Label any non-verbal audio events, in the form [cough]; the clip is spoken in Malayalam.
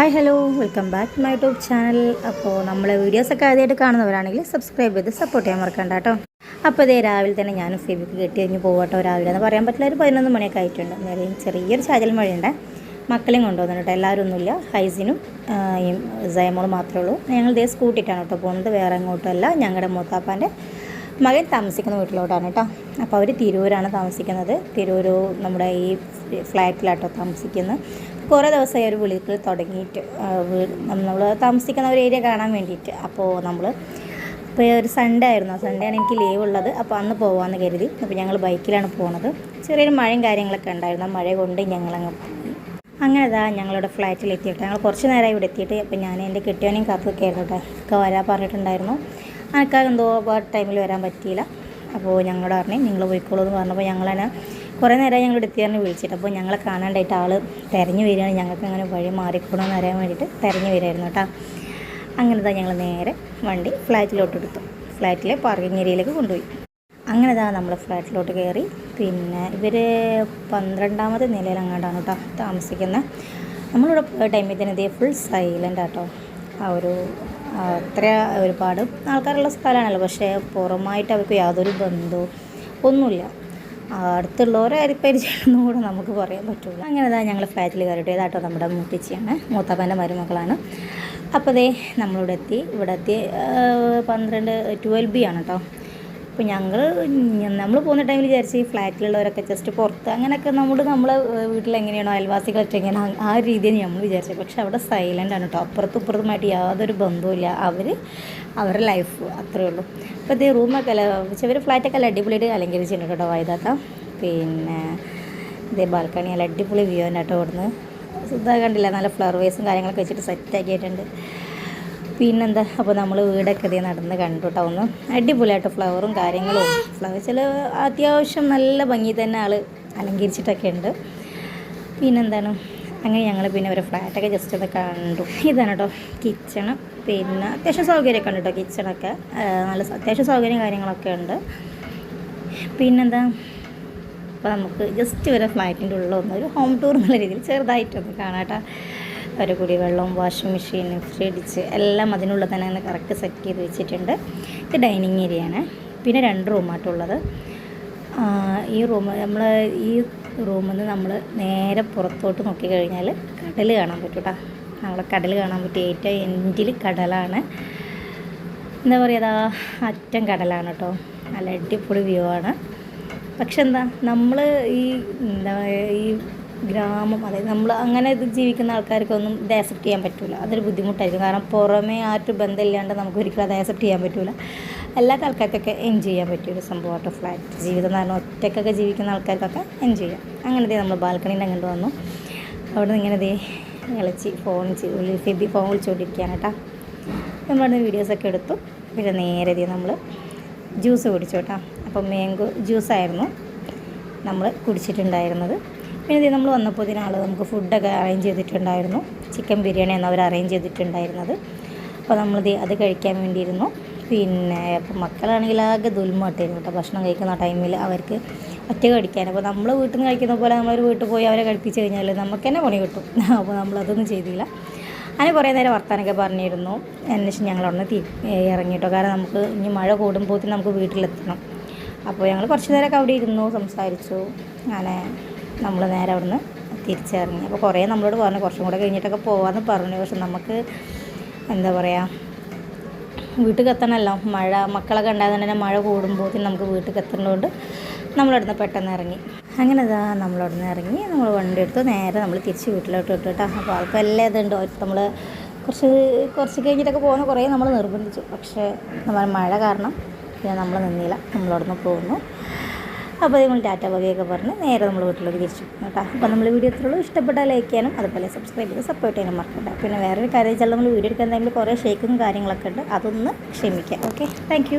Hi hello welcome back to my YouTube channel അപ്പോൾ നമ്മളെ വീഡിയോസൊക്കെ ആദ്യമായിട്ട് കാണുന്നവരാണെങ്കിൽ സബ്സ്ക്രൈബ് ചെയ്ത് സപ്പോർട്ട് ചെയ്യാൻ മറക്കണ്ട കേട്ടോ അപ്പോൾ ഇതേ രാവിലെ തന്നെ ഞാൻ ഫേബിക്ക് കെട്ടി കഴിഞ്ഞ് പോകട്ടോ രാവിലെ എന്ന് പറയാൻ പറ്റില്ല ഒരു പതിനൊന്ന് മണിയൊക്കെ ആയിട്ടുണ്ട്. എന്തായാലും ചെറിയൊരു ചാചൽ മഴയുണ്ട്. മക്കളെയും കൊണ്ടുവന്നിട്ട് എല്ലാവരും ഒന്നുമില്ല. ഹൈസിനും ഈ സയമോളും മാത്രമേ ഉള്ളൂ. ഞങ്ങൾ ഇതേ സ്കൂട്ടിയിട്ടാണ് കേട്ടോ പോകുന്നത് വേറെ എങ്ങോട്ടുമല്ല ഞങ്ങളുടെ മൂത്താപ്പാന്റെ മകൻ താമസിക്കുന്ന വീട്ടിലോട്ടാണ് കേട്ടോ അപ്പോൾ അവർ തിരൂരാണ് താമസിക്കുന്നത്. തിരൂർ നമ്മുടെ ഈ ഫ്ലാറ്റിലാട്ടോ താമസിക്കുന്നത് കുറേ ദിവസമായി ഒരു വിളിക്കൽ തുടങ്ങിയിട്ട്. നമ്മൾ താമസിക്കുന്ന ഒരു ഏരിയ കാണാൻ വേണ്ടിയിട്ട്. അപ്പോൾ നമ്മൾ ഇപ്പോൾ ഒരു സൺഡേ ആയിരുന്നു. സൺഡേ ആണ് എനിക്ക് ലീവ് ഉള്ളത്. അപ്പോൾ അന്ന് പോകാമെന്ന് കരുതി. അപ്പോൾ ഞങ്ങൾ ബൈക്കിലാണ് പോകുന്നത് ചെറിയൊരു മഴയും കാര്യങ്ങളൊക്കെ ഉണ്ടായിരുന്നു. മഴ കൊണ്ട് ഞങ്ങളങ്ങ് അങ്ങനെ ഇതാ ഞങ്ങളുടെ ഫ്ലാറ്റിൽ എത്തിയിട്ട്. ഞങ്ങൾ കുറച്ച് നേരമായി ഇവിടെ എത്തിയിട്ട്. അപ്പോൾ ഞാൻ എന്റെ കെട്ടിയോനെയും കാത്തു കേട്ടോ. ഒക്കെ വരാൻ പറഞ്ഞിട്ടുണ്ടായിരുന്നു. അനക്കാ എന്തോ ആ ടൈമിൽ വരാൻ പറ്റിയില്ല. അപ്പോൾ ഞങ്ങളോട് പറഞ്ഞു നിങ്ങൾ പോയിക്കോളൂ എന്ന് പറഞ്ഞപ്പോൾ ഞങ്ങളതിനെ കുറേ നേരം ഞങ്ങൾ എടുത്തിയാറിന് വിളിച്ചിട്ട് അപ്പോൾ ഞങ്ങളെ കാണാണ്ടായിട്ട് ആൾ തിരഞ്ഞു വരികയാണ്. ഞങ്ങൾക്ക് അങ്ങനെ വഴി മാറിക്കണമെന്ന് അറിയാൻ വേണ്ടിയിട്ട് തിരഞ്ഞു വരികയായിരുന്നു കേട്ടോ. അങ്ങനെ ഞങ്ങൾ നേരെ വണ്ടി ഫ്ലാറ്റിലോട്ട് എടുത്തു. ഫ്ലാറ്റിലെ പാർക്കിംഗ് ഏരിയയിലേക്ക് കൊണ്ടുപോയി. അങ്ങനെ ഇതാ നമ്മൾ ഫ്ലാറ്റിലോട്ട് കയറി. പിന്നെ ഇവർ പന്ത്രണ്ടാമത്തെ നിലയിൽ അങ്ങോട്ടാണ് കേട്ടോ താമസിക്കുന്നത് നമ്മളിവിടെ പോയ ടൈമിൽ തന്നെ ഇതേ ഫുൾ സൈലന്റ് ആട്ടോ ആ ഒരു അത്ര ഒരുപാട് ആൾക്കാരുള്ള സ്ഥലമാണല്ലോ. പക്ഷേ പുറമായിട്ട് അവർക്ക് യാതൊരു ബന്ധവും ഒന്നുമില്ല. അടുത്തുള്ളവരെ പരിചയം കൂടെ നമുക്ക് പറയാൻ പറ്റുള്ളൂ. അങ്ങനെ ഞങ്ങൾ ഫ്ലാറ്റിൽ കയറിയിട്ട് ഏതാട്ടോ നമ്മുടെ മൂത്തച്ചിയാണ്. മൂത്തപ്പന്റെ മരുമക്കളാണ്. അപ്പോൾ ദേ നമ്മളിവിടെ എത്തി ഇവിടെ എത്തി പന്ത്രണ്ട് ട്വൽവ് ബി ആണ് കേട്ടോ അപ്പോൾ ഞങ്ങൾ നമ്മൾ പോകുന്ന ടൈമിൽ വിചാരിച്ച് ഈ ഫ്ലാറ്റിലുള്ളവരൊക്കെ ജസ്റ്റ് പുറത്ത് അങ്ങനെയൊക്കെ നമ്മൾ നമ്മളെ വീട്ടിൽ എങ്ങനെയാണോ അയൽവാസികളൊക്കെ എങ്ങനെ ആ രീതിയിൽ നമ്മൾ വിചാരിച്ചത്. പക്ഷേ അവിടെ സൈലന്റ് ആണ് കേട്ടോ അപ്പുറത്തും ഇപ്പുറത്തുമായിട്ട് യാതൊരു ബന്ധവുമില്ല അവർ അവരുടെ ലൈഫ് അത്രയേ ഉള്ളൂ. അപ്പോൾ ഇത് റൂമൊക്കെ അല്ല ഇവർ ഫ്ലാറ്റൊക്കെ അല്ല അടിപൊളിയായിട്ട് അലങ്കരിച്ചിട്ടുണ്ട് കേട്ടോ വൈദാത്ത പിന്നെ ഇതേ ബാൽക്കണി അല്ല അടിപൊളി വ്യൂ ആണ് കേട്ടോ ഇവിടുന്ന് കണ്ടില്ല. നല്ല ഫ്ലവർ വേസും കാര്യങ്ങളൊക്കെ വെച്ചിട്ട് സെറ്റാക്കിയിട്ടുണ്ട് പിന്നെന്താ? അപ്പോൾ നമ്മൾ വീടൊക്കെ ഇതേ നടന്ന് കണ്ടു കേട്ടോ ഒന്ന് അടിപൊളിയായിട്ട് ഫ്ലവറും കാര്യങ്ങളും. ഫ്ലവർ ചില അത്യാവശ്യം നല്ല ഭംഗി തന്നെ ആൾ അലങ്കരിച്ചിട്ടൊക്കെ ഉണ്ട്. പിന്നെന്താണ്? അങ്ങനെ ഞങ്ങൾ പിന്നെ ഒരു ഫ്ലാറ്റൊക്കെ ജസ്റ്റ് ഒന്ന് കണ്ടു. ഇതാണ് കേട്ടോ കിച്ചണ് പിന്നെ അത്യാവശ്യം സൗകര്യമൊക്കെ ഉണ്ട് കേട്ടോ കിച്ചണൊക്കെ നല്ല അത്യാവശ്യം സൗകര്യം കാര്യങ്ങളൊക്കെ ഉണ്ട്. പിന്നെന്താ? അപ്പോൾ നമുക്ക് ജസ്റ്റ് ഒരു ഫ്ലാറ്റിന്റെ ഉള്ളൊന്ന് ഒരു ഹോം ടൂർ എന്നുള്ള രീതിയിൽ ചെറുതായിട്ടൊന്ന് കാണാട്ടോ. ഒരു വെള്ളം വാഷിംഗ് മെഷീൻ ഫ്രിഡ്ജ് എല്ലാം അതിനുള്ള തന്നെ കറക്റ്റ് സെറ്റ് ചെയ്ത് വെച്ചിട്ടുണ്ട്. ഇത് ഡൈനിങ് ഏരിയ ആണ്. പിന്നെ രണ്ട് റൂമായിട്ടുള്ളത് ഈ റൂം നമ്മൾ ഈ റൂമിൽ നിന്ന് നമ്മൾ നേരെ പുറത്തോട്ട് നോക്കിക്കഴിഞ്ഞാൽ കടൽ കാണാൻ പറ്റും കേട്ടോ നമ്മളെ കടൽ കാണാൻ പറ്റും ഏറ്റവും എൻഡിൽ കടലാണ്. എന്താ പറയുക അതാ അറ്റം കടലാണ് കേട്ടോ നല്ല അടിപൊളി വ്യൂ ആണ്. പക്ഷെ എന്താ നമ്മൾ ഈ എന്താ ഈ ഗ്രാമം അതായത് നമ്മൾ അങ്ങനെ ഇത് ജീവിക്കുന്ന ആൾക്കാർക്കൊന്നും ഇത് ആക്സെപ്റ്റ് ചെയ്യാൻ പറ്റില്ല അതൊരു ബുദ്ധിമുട്ടായിരിക്കും. കാരണം പുറമേ ആയിട്ട് ബന്ധമില്ലാണ്ട് നമുക്ക് ഒരിക്കലും അത് ആക്സെപ്റ്റ് ചെയ്യാൻ പറ്റില്ല എല്ലാ ആൾക്കാർക്കൊക്കെ എൻജോയ് ചെയ്യാൻ പറ്റിയ ഒരു സംഭവമായിട്ട് ഫ്ലാറ്റ് ജീവിതം എന്ന് പറഞ്ഞാൽ ഒറ്റക്കൊക്കെ ജീവിക്കുന്ന ആൾക്കാർക്കൊക്കെ എൻജോയ് ചെയ്യാം. അങ്ങനെ നമ്മൾ ബാൽക്കണീന്റെ അങ്ങോട്ട് വന്നു. അവിടെ നിന്ന് ഇങ്ങനെ ദേ ഇളച്ചി ഫോൺ ഫെബി ഫോൺ വിളിച്ചുകൊണ്ടിരിക്കുകയാണ് കേട്ടോ. നമ്മളവിടെ വീഡിയോസൊക്കെ എടുത്തു. പിന്നെ നേരെ നമ്മൾ ജ്യൂസ് കുടിച്ചു കേട്ടോ. അപ്പം മാംഗോ ജ്യൂസായിരുന്നു നമ്മൾ കുടിച്ചിട്ടുണ്ടായിരുന്നത്. പിന്നെ നമ്മൾ വന്നപ്പോൾ ഇതിനാൾ നമുക്ക് ഫുഡൊക്കെ അറേഞ്ച് ചെയ്തിട്ടുണ്ടായിരുന്നു. ചിക്കൻ ബിരിയാണി അവർ അറേഞ്ച് ചെയ്തിട്ടുണ്ടായിരുന്നത്. അപ്പോൾ നമ്മൾ അത് കഴിക്കാൻ വേണ്ടിയിരുന്നു. പിന്നെ അപ്പോൾ മക്കളാണെങ്കിൽ ആകെ ദുൽമാട്ടായിരുന്നു കേട്ടോ. ഭക്ഷണം കഴിക്കുന്ന ടൈമിൽ അവർക്ക് ഒറ്റ കഴിക്കാൻ അപ്പോൾ നമ്മൾ വീട്ടിൽ നിന്ന് കഴിക്കുന്ന പോലെ നമ്മളൊരു വീട്ടിൽ പോയി അവരെ കഴിപ്പിച്ച് കഴിഞ്ഞാൽ നമുക്ക് തന്നെ പണി കിട്ടും. [laughs] അപ്പോൾ നമ്മളതൊന്നും ചെയ്തില്ല. അങ്ങനെ കുറേ നേരം വർത്താനൊക്കെ പറഞ്ഞിരുന്നു. എന്നുവെച്ചാൽ ഞങ്ങൾ അവിടെ നിന്ന് ഇറങ്ങിയിട്ടോ കാരണം നമുക്ക് ഇനി മഴ കൂടുമ്പോൾ നമുക്ക് വീട്ടിലെത്തണം. അപ്പോൾ ഞങ്ങൾ കുറച്ച് നേരമൊക്കെ അവിടെ ഇരുന്നു സംസാരിച്ചു. അങ്ങനെ നമ്മൾ നേരെ അവിടുന്ന് തിരിച്ചിറങ്ങി. അപ്പോൾ കുറേ നമ്മളോട് പറഞ്ഞു കുറച്ചും കൂടെ കഴിഞ്ഞിട്ടൊക്കെ പോകാമെന്ന് പറഞ്ഞു. പക്ഷെ നമുക്ക് എന്താ പറയുക വീട്ടിൽ കത്തണമല്ലോ മഴ മക്കളൊക്കെ ഉണ്ടായതുകൊണ്ട് തന്നെ മഴ കൂടുമ്പോൾ നമുക്ക് വീട്ടിൽ കത്തുന്നതുകൊണ്ട് നമ്മളവിടുന്ന് പെട്ടെന്ന് ഇറങ്ങി. അങ്ങനെ ഇതാ നമ്മളവിടുന്ന് ഇറങ്ങി. നമ്മൾ വണ്ടി എടുത്ത് നേരെ നമ്മൾ തിരിച്ച് വീട്ടിലോട്ട് ഇട്ടു കേട്ടോ. അപ്പോൾ ആൾക്കെല്ലാം ഇതുണ്ട്. നമ്മൾ കുറച്ച് കുറച്ച് കഴിഞ്ഞിട്ടൊക്കെ പോകുന്ന കുറേ നമ്മൾ നിർബന്ധിച്ചു. പക്ഷേ നമ്മൾ മഴ കാരണം പിന്നെ നമ്മൾ നിന്നില്ല. നമ്മളവിടുന്ന് പോകുന്നു അപ്പോൾ നമ്മൾ ടാറ്റ വകയൊക്കെ പറഞ്ഞ് നേരെ നമ്മൾ വീട്ടിലേക്ക് തിരിച്ചു. കേട്ടോ? അപ്പോൾ നമ്മൾ വീഡിയോ എത്രയുള്ളൂ ഇഷ്ടപ്പെട്ടാൽ ലൈക്ക് ചെയ്യാനും അതുപോലെ സബ്സ്ക്രൈബ് ചെയ്ത് സപ്പോർട്ട് ചെയ്യാനും മറക്കണ്ട. പിന്നെ വേറൊരു കാര്യം വെച്ചാൽ നമ്മൾ വീഡിയോ എടുക്കാൻ ടൈമിൽ കുറേ ഷേക്കും കാര്യങ്ങളൊക്കെ ഉണ്ട്. അതൊന്ന് ക്ഷമിക്കാം. Okay thank